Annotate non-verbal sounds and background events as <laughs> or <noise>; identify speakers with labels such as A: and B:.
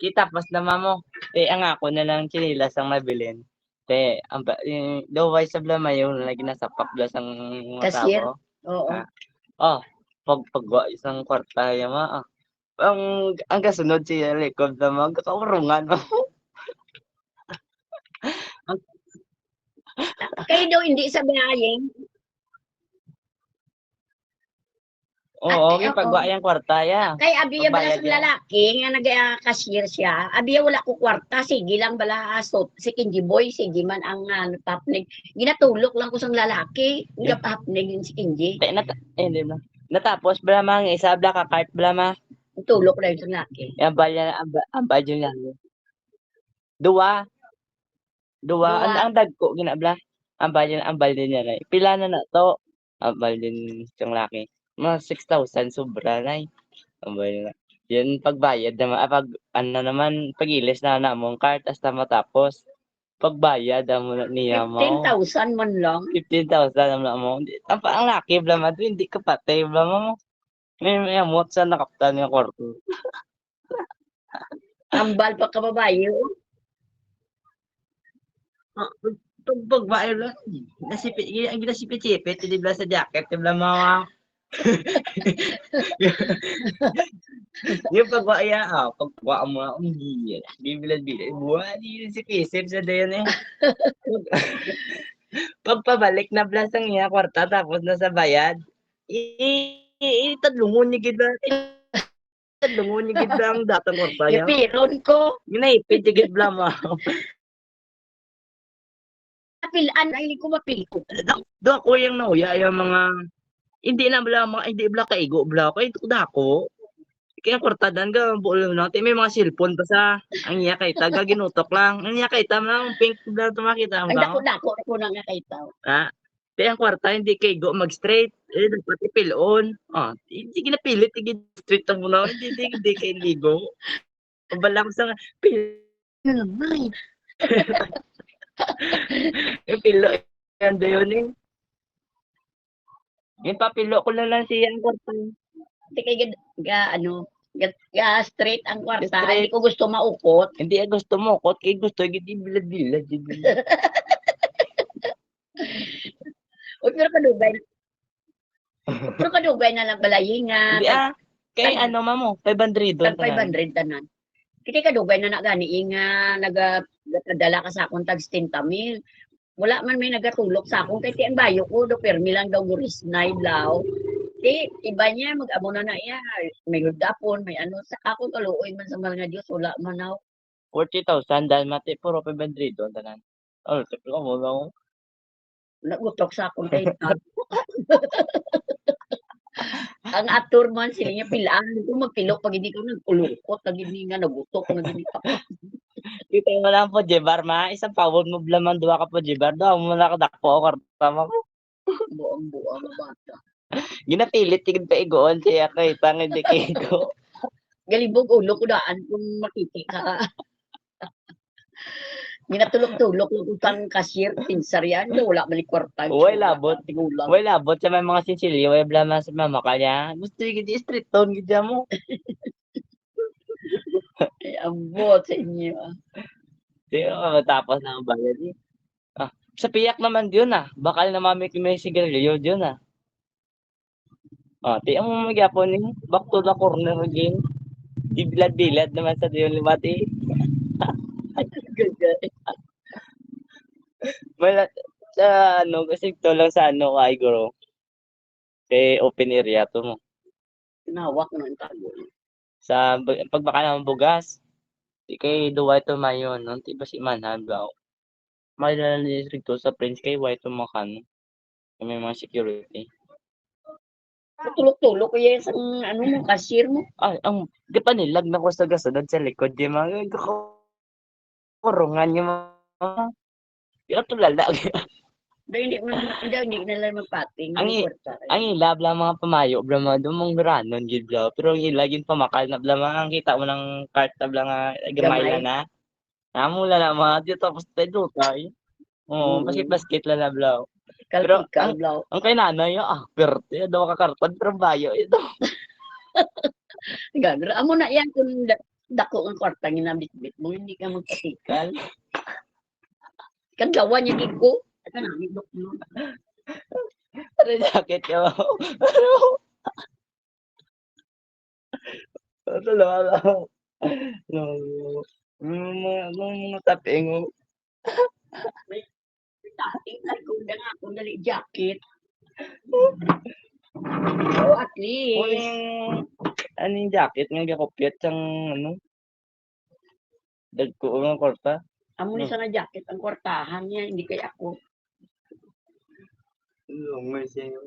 A: Kita pas naman mo. Te, ang ako na lang chinilas ang nabilin. Te, ang ba, daway sa blama yung lagi nasa paklas ang mga
B: Cashier?
A: tao.
B: Oo.
A: Ah. Oh, pag pagwa isang kwarta yung mga, ah. Ang, ang kasunod siya likod na mga kaurungan mo. <laughs>
B: Kayo daw hindi sa bayayeng.
A: Oo,
B: Ate,
A: yung pagwa yung kwarta ya.
B: Kay abiya bala sa lalaki nga nag-cashier siya. Abiya wala ko kwarta, sige lang bala asot. Si Kinji Boy, sige man ang ano, tapnig. Ginatulok lang ko sa lalaki. Nga papnig yun si Kinji.
A: Te, nata, eh, di ba? Natapos, blama, ang isa, bla ka cart, blama.
B: Tulok na yun sa lalaki.
A: Yung balya, ang, ang badyo niya. Dua. Dua. Ang, ang dagko, ginabla. Ang balya, ang balya niya. Pila na na to. Ang balya ni siyang laki. Mga 6,000 sobra na Ang balya na. Yun, pagbayad naman, ah, pag, ano naman, pagilis na na mong cart, hasta matapos. Pagbayad, mo na niya mo.
B: 10,000 man lang.
A: 15,000 ang mo. Ang, ang laki, blama, hindi ka patay, blama mo. May, may amot sa nakaptan yung kwarto.
B: Ambal pa kababayo.
A: Pag pagbayo lang, nasipit, ang ginasipit-sipit, hindi sa jacket, di ba mga yung pagwaya, ah, pagwa mo, ang hindi, bibilad-bilad, buwan, yun si Kisip sa dayon eh. Pagpabalik na blas ang iya kwarta, tapos nasa bayad, itadlungon ni kita, itadlungon ni kita ang datang kwarta niya.
B: Ipiron ko.
A: Ginaipit, tigit blam mo.
B: Napilaan, ay ko mapil ko.
A: Do ako yung nauya yung mga hindi na bala mga hindi bala kaigo bala ko ito dako. Kaya kwartadan ga buol na natin may mga cellphone pa sa ang iya kay taga ginutok lang. Ang iya kay tam lang pink bala tumakita
B: Ay,
A: ang
B: dako, dako, dako na nga kay tao.
A: Ha? Kaya ang kwarta hindi kay go mag straight. Eh dapat ipilon. Ah, hindi ginapilit igi straight ang muna hindi hindi, hindi kay ligo. Bala ko sa pil
B: Ano naman? <laughs>
A: yung pilo yan yun eh. Yung papilo ko na lang siya ang kwarta.
B: Hindi kay ga, ga, ano, ga, ga straight ang kwarta.
A: Straight.
B: Hindi ko gusto maukot.
A: Hindi ah, gusto mo kot kay gusto gid bilad-bilad.
B: O, pero kadugay. pero kadugay na lang balayingan.
A: Hindi ah. Kay ano mamo, 500 doon.
B: Tag 500 tanan. Kiti kadugay na nagani nga naga nagadala ka sa akong tag 10 mil. Wala man may nagatulok sa akong kay ti ang bayo ko do permi lang daw guris na iblaw. Ti iba niya mag-amo na na iya may hudapon may ano sa ako kaluoy man sa mga Dios wala man aw.
A: 40,000 dahil mati puro 500 doon tanan. Oh, tapi ko mo lang.
B: nagutok sa akong kay <laughs> ang atur man sila niya pilaan ko magpilok pag hindi ko nagkulukot na gini nga nagutok na gini pa
A: Kita mo lang po Jebar ma, isang pawon mo blaman duwa ka po Jebar. Daw mo na kadakpo kwarta mo.
B: buang buang na bata
A: Ginapilit tigid pa igoon siya kay tang hindi kay go. <laughs>
B: galibog ulo ko daan kung makiti ka <laughs> Ginatulog-tulog yung utang cashier, pinsar yan. Wala man kwarta.
A: Uy, labot.
B: Tigulang.
A: Wala labot sa may mga sinsilyo, wala blaman sa mama kanya. Gusto gid street tone gid mo.
B: Ay, abot sa inyo. ah.
A: Di matapos na ang bayad eh. Ah, sa piyak naman yun ah. Bakal na mami may sigarilyo yun ah. Ah, di ang magyapon ni back to the corner again. Dibilad-bilad naman sa diyon limati. <laughs> Wala sa ano kasi to lang sa ano kay guro. Kay open area to mo.
B: Tinawak na ang tago.
A: Sa bag- pag baka naman bugas. Di kay duwa to mayon. Nung tiba si manhan ba. May na district to sa Prince kay white to makan. May mga security.
B: Tulog-tulog ko yan sa ano mo, cashier mo.
A: Ay, ang di pa nilag na ko sa gasunod sa likod di mga kurungan yung mga tulala. <laughs>
B: Dahil hindi mo hindi, hindi na lang magpating.
A: Ang i- ang ilab lang mga pamayo, bla mga dumong ranon gid bla. Pero ang ilagin pamakal na bla mga ang kita mo ng cart na bla nga gamay
B: Gamay.
A: na na. Namula na mga di tapos tayo tay. Oo,
B: Mm.
A: basket basket lang na bla. pero
B: Kalpikal,
A: ang-
B: blaw.
A: Ang kay nanay, ah, perte, daw ka karton pero bayo ito. <laughs>
B: Gagara. Amo na yan kung da- Dako ang kwarta nga nabitbit mo, hindi ka magpatikal. <laughs> Kadlawa niya gid ko. Ito na, may dok mo.
A: Ano jacket ko? Ano? Ano lang? No. Mga mga mga taping mo.
B: Dating ay kung na nga kung dali jacket. Oh, at least.
A: ano yung jacket nga gakopyat sang ano? Dagko nga korta.
B: Amo ni sana jacket ang kwartahan niya, hindi kay ako.
A: Ano, may